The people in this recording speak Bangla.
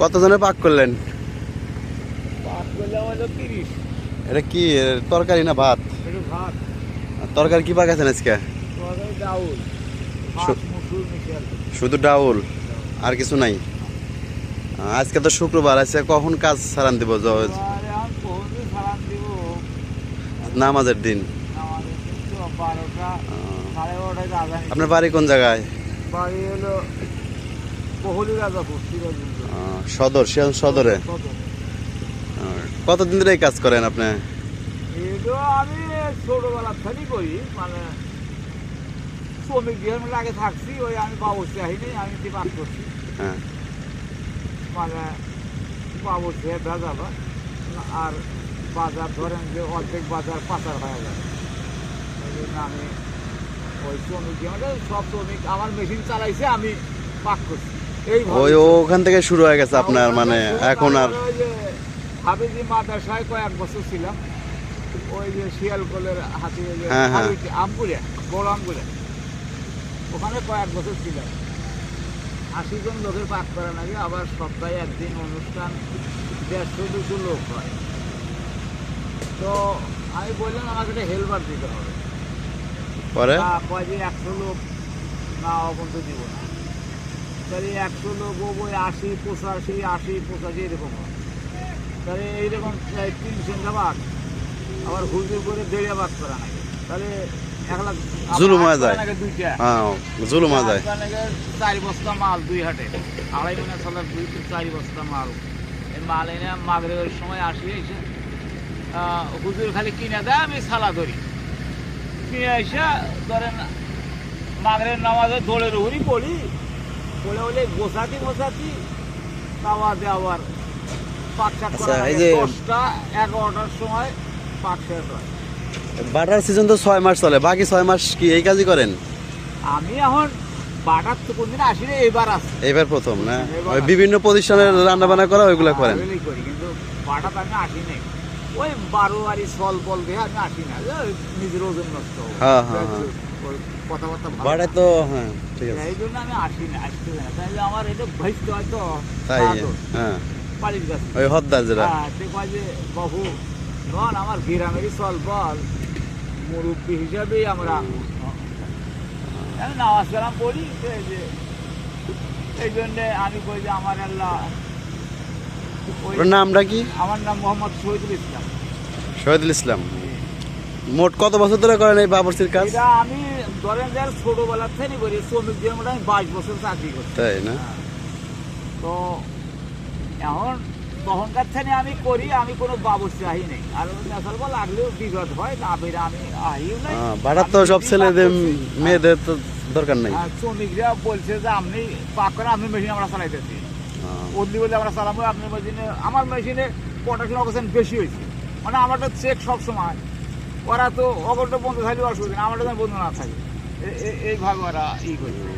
কতজনে পাক করলেন? এটা কি তরকারি না ভাত? ভাত। তরকারি কি পাকাছেন আজকে। শুধু ডাউল? আর কিছু নাই? আজকে তো শুক্রবার আছে কখন কাজ সারান দিব নামাজের দিন। আপনার বাড়ি কোন জায়গায়? বাড়ি হলো সদর সিরাজ সদরে। কতদিন ধরে এই কাজ করেন আপনি? আমি ছোটবেলা থেকেই করি মানে শ্রমিক গৃহের আগে থাকছি ওই আমি বাবুর্চি আহিনি আমি কি পাস করছি। হ্যাঁ। মানে বাবুর্চি ভেজাবা আর বাজার ধরেন যে অর্ধেক বাজার পাচার হয়ে যায় ওই জন্য আমি ওই শ্রমিক গৃহে সব শ্রমিক আমার মেশিন চালাইছে আমি পাক করছি। ওই ওখান থেকে শুরু হয়ে গেছে আপনার মানে এখন আর হাবিজি মাদ্রাসায় কয়েক বছর ছিলাম। ওই যে শিয়ালকোলের হাতি ওই যে হ্যাঁ, হ্যাঁ। হাবিজি, আমগুলে বড় আমগুলে ওখানে কয়েক বছর ছিলাম। আশি জন লোকের নাকি আবার সপ্তাহে একদিন অনুষ্ঠান দেড়শো দুশো লোক হয়। তো আমি বললাম আমাকে একটা হেলপার দিতে হবে। পরে? কয় যে একশো লোক না অবন্ত দিব না। তাহলে একশো লোক আশি পঁচাশি আশি পঁচাশি এরকম হয়। তাহলে এইরকম তিন সন্ধ্যা ভাগ আবার হুজুর করে দেড়িয়া ভাগ করা নাকি? তাহলে এক লাখ জুলুম হয়ে যায়। দুইটা? হ্যাঁ জুলুমা যায়। চারি বস্তা মাল দুই হাটে। আড়াই মনে সালার দুই চারি বস্তা মাল। এই মাল এনে মাগরেবের সময় আসি এসে হুজুর খালি কিনে দেয় আমি সালা ধরি। কিনে এসে ধরেন মাগরের নামাজে দোলের উপরই পড়ি। পড়ে হলে গোসাতি গোসাতি তাওয়াতে আবার পাক শাক করা আচ্ছা, এই যে- দশটা এগারোটার সময় পাক শেষ হয়। বাটার সিজন তো ছয় মাস চলে বাকি ছয় মাস কি এই কাজই করেন? আমি এখন বাটার তো কোনদিন আসি না এবার আসি। এইবার প্রথম না? ওই বিভিন্ন প্রতিষ্ঠানের রান্না বান্না করা ওইগুলো করেন? এগুলোই করি কিন্তু বাটাতে আমি আসি নাই। ওই বারো বাড়ি ফল বল দিয়ে আমি আসি না। নিজের ওজন নষ্ট হ্যাঁ, হ্যাঁ, হ্যাঁ। কথাবার্তা ভালো তো হ্যাঁ ঠিক আছে। এই জন্য আমি আসি না আসতে না। তাহলে আমার এটা ভাইতে হয়তো তাই হ্যাঁ। পালির কাছে ওই হদ্দার যেটা হ্যাঁ সে কয় যে বহু নন আমার গ্রামেরই চল বল। মুরব্বী হিসাবেই আমরা নামাজ কালাম পড়ি যে এই জন্যে আমি কই যে আমার আল্লাহ নামটা কি? আমার নাম মোহাম্মদ শহীদুল ইসলাম। শহীদুল ইসলাম। মোট কত বছর ধরে করেন এই বাবরসির কাজ? আমি ধরেন যে ছোটবেলার থেকে করি শ্রমিক দিয়ে মোটামুটি বাইশ বছর চাকরি করি। তাই না? তো এখন তখনকার থেকে আমি করি আমি কোনো বাবুর্চি আহি নেই। আর নেশাল বল লাগলেও বিপদ হয় না বেরা আমি আহিও নাই। হ্যাঁ, তো সব ছেলেদের মেয়েদের তো দরকার নাই। আর শ্রমিকরা বলছে যে আপনি পাক করে আপনি মেশিন আমরা চালাইতেছি। হ্যাঁ। ওদলি বলে আমরা চালাবো আপনার মেশিনে আমার মেশিনে পটাশিয়াম অক্সিজেন বেশি হয়েছে। মানে আমারটা চেক সব সময় ওরা তো অগরটা বন্ধ থাকলে অসুবিধা আমারটা বন্ধ না থাকে। এইভাবে ওরা ই করছে।